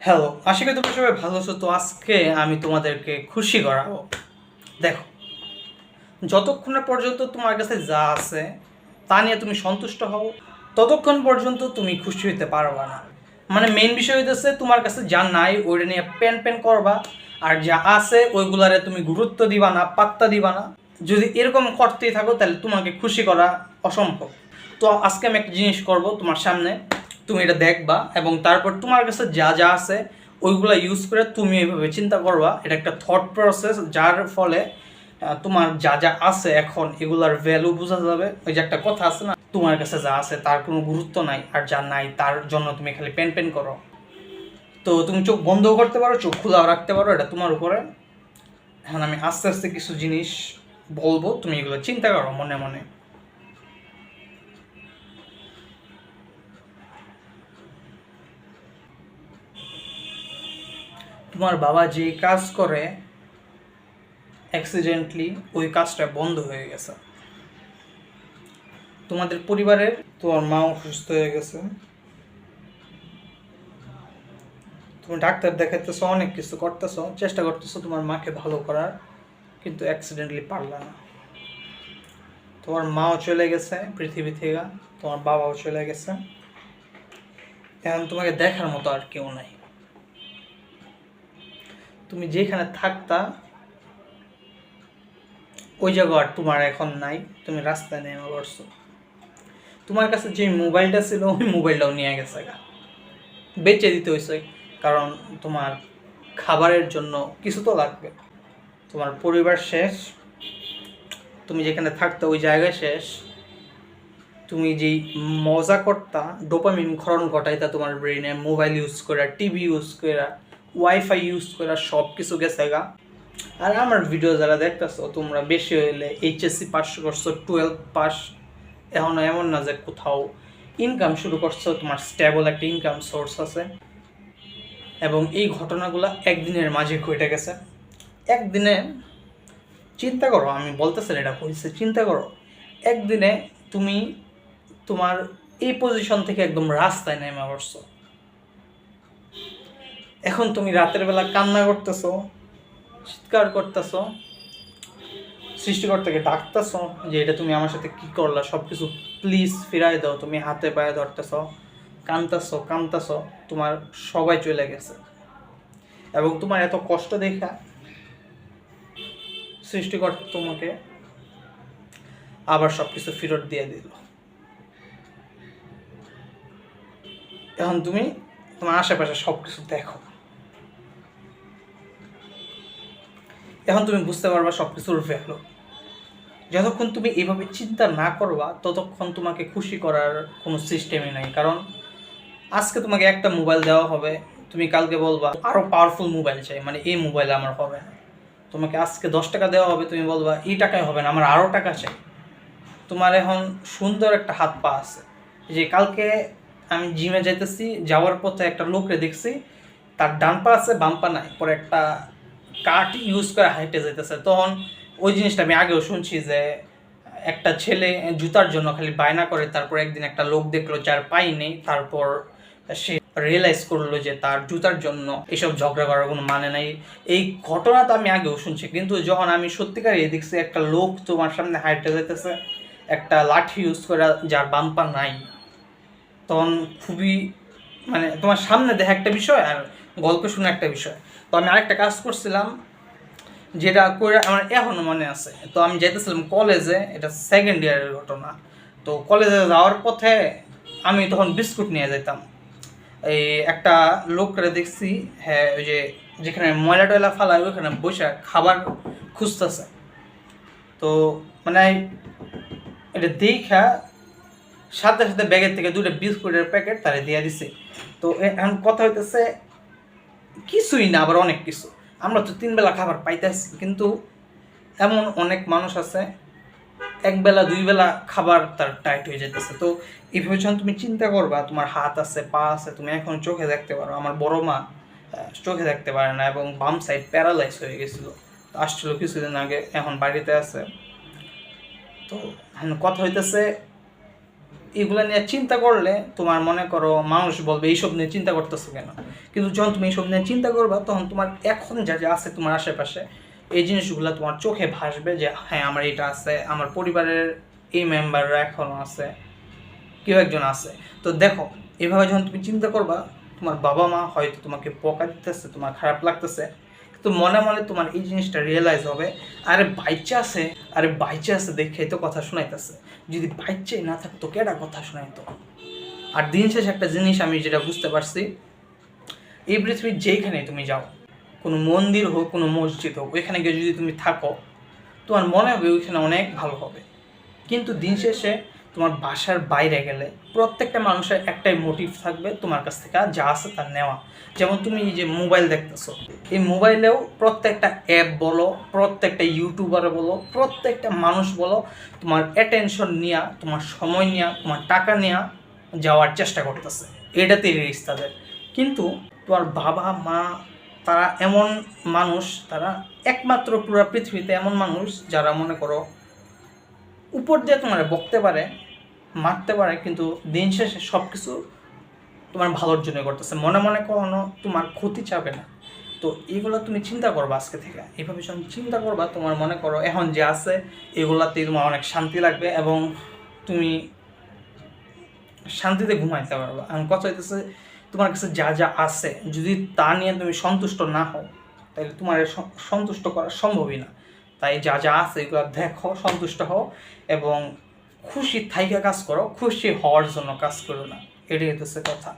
Hello আশা করি তোমরা সবাই ভালো আছো। তো আজকে আমি তোমাদেরকে খুশি করাবো। দেখো, যতক্ষণ পর্যন্ত তোমার কাছে যা আছে, তা নিয়ে তুমি সন্তুষ্ট হও, ততক্ষণ পর্যন্ত তুমি খুশি হইতে পারবা না। মানে মেন বিষয় হইতেছে, তোমার কাছে যা নাই, ওইটা নিয়ে প্যান প্যান করবা। আর যা আছে, ওইগুলারে তুমি গুরুত্ব দিবা না, পাত্তা দিবা না। যদি এরকম করতেই থাকো, তাহলে তোমাকে খুশি করা অসম্ভব। তো আজকে আমি একটা জিনিস করব তোমার সামনে। তুমি এটা দেখবা এবং তারপর তোমার কাছে যা যা আছে, ওইগুলো ইউজ করে তুমি এইভাবে চিন্তা করবা। এটা একটা থট প্রসেস যার ফলে তোমার যা যা আছে এখন এগুলার ভ্যালু বোঝা যাবে। ওই যে একটা কথা আছে না, তোমার কাছে যা আছে তার কোনো গুরুত্ব নাই আর যা নাই তার জন্য তুমি খালি পেন পেন করো। তো তুমি চোখ বন্ধ করতে পারো, চোখ খোলাও রাখতে পারো, এটা তোমার উপরে। এখন আমি আস্তে আস্তে কিছু জিনিস বলব, তুমি এগুলো চিন্তা করো মনে মনে। তোমার বাবা যে কাজ করে অ্যাক্সিডেন্টলি ওই কাজটা বন্ধ হয়ে গেছে। তোমাদের পরিবারের তোমার মা অসুস্থ হয়ে গেছে। তুমি ডাক্তার দেখাইতেছো, অনেক কিছু করতেছো, চেষ্টা করতেছো তোমার মাকে ভালো করার, কিন্তু অ্যাক্সিডেন্টলি পারলা না। তোমার মাও চলে গেছে পৃথিবী থেকে, তোমার বাবাও চলে গেছে। এখন তোমাকে দেখার মতো আর কেউ নাই। তুমি যেখানে থাকতা, ওই জায়গা আর তোমার এখন নাই, তুমি রাস্তায় নেমে পড়ছো। তোমার কাছে যে মোবাইলটা ছিল, ওই মোবাইলটাও নিয়ে গেছে গা। বেচে দিতে হয়েছে কারণ তোমার খাবারের জন্য কিছু তো লাগবে। তোমার পরিবার শেষ, তুমি যেখানে থাকতো ওই জায়গায় শেষ। তুমি যেই মজা করতা, ডোপামিন ক্ষরণ ঘটাইতা তোমার ব্রেনে মোবাইল ইউজ করা টিভি ইউজ করা ওয়াইফাই ইউজ করা সব কিছু গেছে গা। আর আমার ভিডিও যারা দেখতেছো, তোমরা বেশি হইলে এইচএসসি পাস করছ টুয়েলভ পাস এখন এমন না যে কোথাও ইনকাম শুরু করছ, তোমার স্টেবল একটা ইনকাম সোর্স আছে। এবং এই ঘটনাগুলো একদিনের মাঝে ঘটে গেছে। একদিনে, চিন্তা করো, আমি বলতেছি এটা হয়েছে চিন্তা করো। একদিনে তুমি তোমার এই পজিশন থেকে একদম রাস্তায় নেমে পড়ছো। এখন তুমি রাতের বেলা কান্না করতেছ, চিৎকার করতেছো, সৃষ্টিকর্তাকে ডাকতেছো যে এটা তুমি আমার সাথে কি করলা সব কিছু প্লিজ ফিরাই দাও, তুমি হাতে পায়ে ধরতেছ, কানতেছো কানতেছো, তোমার সবাই চলে গেছে। এবং তোমার এত কষ্ট দেখা সৃষ্টিকর্তা তোমাকে আবার সব কিছু ফেরত দিয়ে দিল। এখন তুমি তোমার আশেপাশে সব কিছু দেখো। এখন তুমি বুঝতে পারবা সব কিছুর ভ্যালু যতক্ষণ তুমি এভাবে চিন্তা না করবা, ততক্ষণ তোমাকে খুশি করার কোনো সিস্টেমই নাই। কারণ আজকে তোমাকে একটা মোবাইল দেওয়া হবে, তুমি কালকে বলবা আরও পাওয়ারফুল মোবাইল চাই। মানে এই মোবাইল আমার হবে তোমাকে আজকে দশ টাকা দেওয়া হবে, তুমি বলবা, এই টাকায় হবে না, আমার আরও টাকা চাই। তোমার এখন সুন্দর একটা হাত পা আছে। যে কালকে আমি জিমে যাইতেছি, যাওয়ার পথে একটা লোকরে দেখছি, তার ডান পা আছে, বাম পা নাই, পরে একটা কাঠ ইউজ করে হাইটে যাইতেছে, তখন ওই জিনিসটা আমি আগেও শুনছি যে একটা ছেলে জুতার জন্য খালি বায়না করে, তারপর একদিন একটা লোক দেখল যার পাই নেই, তারপর সে রিয়েলাইজ করল যে তার জুতার জন্য এসব ঝগড়া করার কোনো মানে নাই। এই ঘটনা তো আমি আগেও শুনছি, কিন্তু যখন আমি সত্যিকারই দেখছি একটা লোক তোমার সামনে হাইটে যেতেছে একটা লাঠি ইউজ করে যার বাম পা নাই, তখন খুবই মানে তোমার সামনে দেখা একটা বিষয় আর গল্প শুনে একটা বিষয়। তো আমি আরেকটা কাজ করছিলাম, যেটা করে আমার এখনও মনে আছে। তো আমি যেতেছিলাম কলেজে, এটা সেকেন্ড ইয়ারের ঘটনা। তো কলেজে যাওয়ার পথে আমি তখন বিস্কুট নিয়ে যেতাম এই একটা লোকরে দেখছি হ্যাঁ ওই যে যেখানে ময়লা টয়লা ফালায়, ওইখানে বসে খাবার খুঁজতেছে। তো মানে এটা দেখা সাথে সাথে ব্যাগের থেকে দুটো বিস্কুটের প্যাকেট তারে দিয়ে দিছে। তো এখন কথা হইতেছে কিছুই না, আবার অনেক কিছু। আমরা তো তিন বেলা খাবার পাইতেছি, কিন্তু এমন অনেক মানুষ আছে, এক বেলা, দুই বেলা খাবার তার টাইট হয়ে যেতেছে তো এইভাবে যখন তুমি চিন্তা করবা, তোমার হাত আছে, পা আছে, তুমি এখন চোখে দেখতে পারো। আমার বড় মা চোখে দেখতে পারে না এবং বাম সাইড প্যারালাইজ হয়ে গেছিল। তো আসছিল কিছুদিন আগে, এখন বাড়িতে আছে। তো এখন কথা হইতেছে এগুলো নিয়ে চিন্তা করলে তোমার মনে করো মানুষ বলবে, এইসব নিয়ে চিন্তা করতেছো কেন? কিন্তু যখন তুমি এইসব নিয়ে চিন্তা করবা, তখন তোমার এখন যা যা আছে তোমার আশেপাশে, এই জিনিসগুলো তোমার চোখে ভাসবে যে হ্যাঁ আমার এটা আছে, আমার পরিবারের এই মেম্বাররা এখনও আছে, কেউ একজন আছে। তো দেখো, এভাবে যখন তুমি চিন্তা করবা, তোমার বাবা মা হয়তো তোমাকে বকা দিতেছে, তোমার খারাপ লাগতেছে কিন্তু মনে মনে তোমার এই জিনিসটা রিয়েলাইজ হবে। আরে বাইচে আছে আরে বাইচে আছে দেখে তো কথা শোনাইতেছে। যদি বাইচে না থাকতো কেডা কথা শোনাইতো? আর দিন শেষে একটা জিনিস আমি যেটা বুঝতে পারছি, এই পৃথিবীর যেইখানে তুমি যাও, কোনো মন্দির হোক, কোনো মসজিদ হোক, ওইখানে গিয়ে যদি তুমি থাকো, তোমার মনে হবে ওইখানে অনেক ভালো হবে। কিন্তু দিন শেষে তোমার বাসার বাইরে গেলে প্রত্যেকটা মানুষের একটাই মোটিভ থাকবে তোমার কাছ থেকে যা আছে তা নেওয়া। যেমন তুমি এই যে মোবাইল দেখতেছো, এই মোবাইলেও প্রত্যেকটা অ্যাপ বলো, প্রত্যেকটা ইউটিউবার বলো, প্রত্যেকটা মানুষ বলো, তোমার অ্যাটেনশন নেওয়া তোমার সময় নেওয়া তোমার টাকা নেওয়া যাওয়ার চেষ্টা করতেছে। এটাতেই রিস্ক তাদের। কিন্তু তোমার বাবা, মা, তারা এমন মানুষ, তারা একমাত্র পুরো পৃথিবীতে এমন মানুষ যারা মনে করো উপর দিয়ে তোমার বকতে পারে, মারতে পারে, কিন্তু দিন শেষে সব কিছু তোমার ভালোর জন্য করতেছে মনে মনে কখনো তোমার ক্ষতি চাবে না। তো এগুলো তুমি চিন্তা করবা আজকে থেকে। এইভাবে যখন চিন্তা করবা, তোমার মনে করো এখন যে আছে, এগুলাতেই তোমার অনেক শান্তি লাগবে এবং তুমি শান্তিতে ঘুমাইতে পারবা। এখন কথা হইতেছে, তোমার কাছে যা যা আছে, যদি তা নিয়ে তুমি সন্তুষ্ট না হও, তাহলে তোমার সন্তুষ্ট করা সম্ভবই না। তাই যা যা আছে এগুলো দেখো, সন্তুষ্ট হও এবং খুশি থাইকা কাজ করো। খুশি হওয়ার জন্য কাজ করো না। এটাই হচ্ছে কথা।